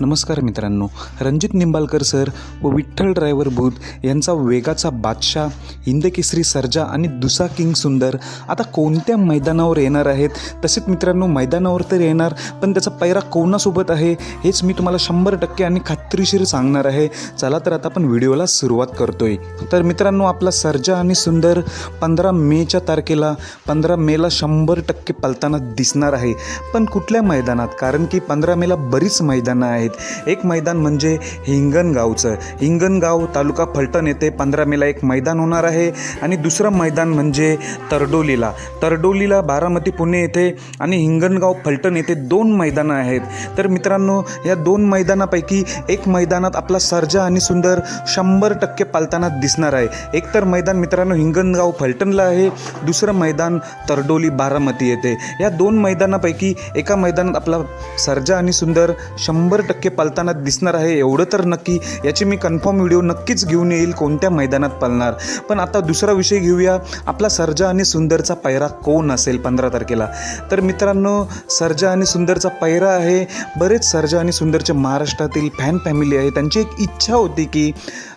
नमस्कार मित्रांनो रणजित निंबाळकर सर व विठ्ठल ड्रायव्हर भूत यांचा वेगाचा बादशाह हिंदकेसरी सर्जा आणि दुसा किंग सुंदर आता कोणत्या मैदानावर येणार आहेत? तसेच मित्रांनो मैदानावर तर येणार पण त्याचा पैरा कोणासोबत आहे? हेच मी तुम्हाला शंभर टक्के आणि खात्रीशीर सांगणार आहे. चला तर आता आपण व्हिडिओला सुरुवात करतोय. तर मित्रांनो आपला सर्जा आणि सुंदर पंधरा मेच्या तारखेला पंधरा मेला शंभर टक्के पलताना दिसणार आहे. पण कुठल्या मैदानात? कारण की पंधरा मेला बरीच मैदानं आहेत. एक मैदान म्हणजे हिंगणगावचं. हिंगणगाव तालुका फलटण येथे पंधरा मेला एक मैदान होणार आहे आणि दुसरं मैदान म्हणजे तरडोलीला. तरडोलीला बारामती पुणे येथे आणि हिंगणगाव फलटण येथे दोन मैदानं आहेत. तर मित्रांनो या दोन मैदानापैकी एक मैदानात आपला सर्जा आणि सुंदर शंभर टक्के पालताना दिसणार आहे. एक तर मैदान मित्रांनो हिंगणगाव फलटणला आहे. दुसरं मैदान तरडोली बारामती येथे. या दोन मैदानापैकी एका मैदानात आपला सर्जा आणि सुंदर शंभर टक्के टक्के पालताना दिसणार आहे एवढं तर नक्की. याची मी कन्फर्म व्हिडिओ नक्कीच घेऊन येईल कोणत्या मैदानात पालणार. पण आता दुसरा विषय घेऊया. आपला सर्जा आणि सुंदरचा पैरा कोण असेल पंधरा तारखेला? तर मित्रांनो सर्जा आणि सुंदरचा पैरा आहे. बरेच सर्जा आणि सुंदरचे महाराष्ट्रातील फॅन फॅमिली आहे. त्यांची एक इच्छा होती की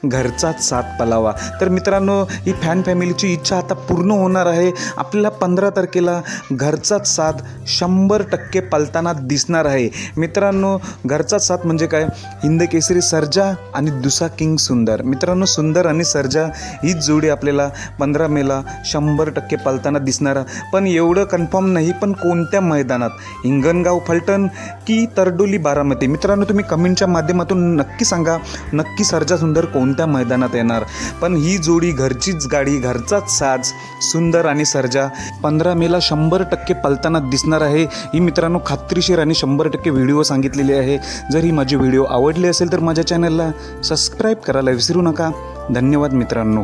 घरचाच साथ पलावा. तर मित्रांनो ही फॅन फॅमिलीची इच्छा आता पूर्ण होणार आहे. आपल्याला पंधरा तारखेला घरचाच साथ शंभर टक्के पालताना दिसणार आहे. मित्रांनो घरचाच साथ म्हणजे काय? हिंद केसरी सर्जा आणि दुसा किंग सुंदर. मित्रांनो सुंदर आणि सर्जा हीच जोडी आपल्याला पंधरा मेला शंभर टक्के पालताना दिसणार. पण एवढं कन्फर्म नाही पण कोणत्या मैदानात? हिंगणगाव फलटण की तरडोली बारामती? मित्रांनो तुम्ही कमेंटच्या माध्यमातून नक्की सांगा नक्की सर्जा सुंदर कोणत्या मैदानात येणार? पण ही जोडी घरचीच गाडी घरचाच साज सुंदर आणि सर्जा पंधरा मेला शंभर टक्के पालताना दिसणार आहे. ही मित्रांनो खात्रीशीर आणि शंभर टक्के व्हिडिओ सांगितलेली आहे. जर जरी माझी व्हिडिओ आवडले असेल तर माझ्या चॅनलला सबस्क्राईब करायला विसरू नका. धन्यवाद मित्रांनो.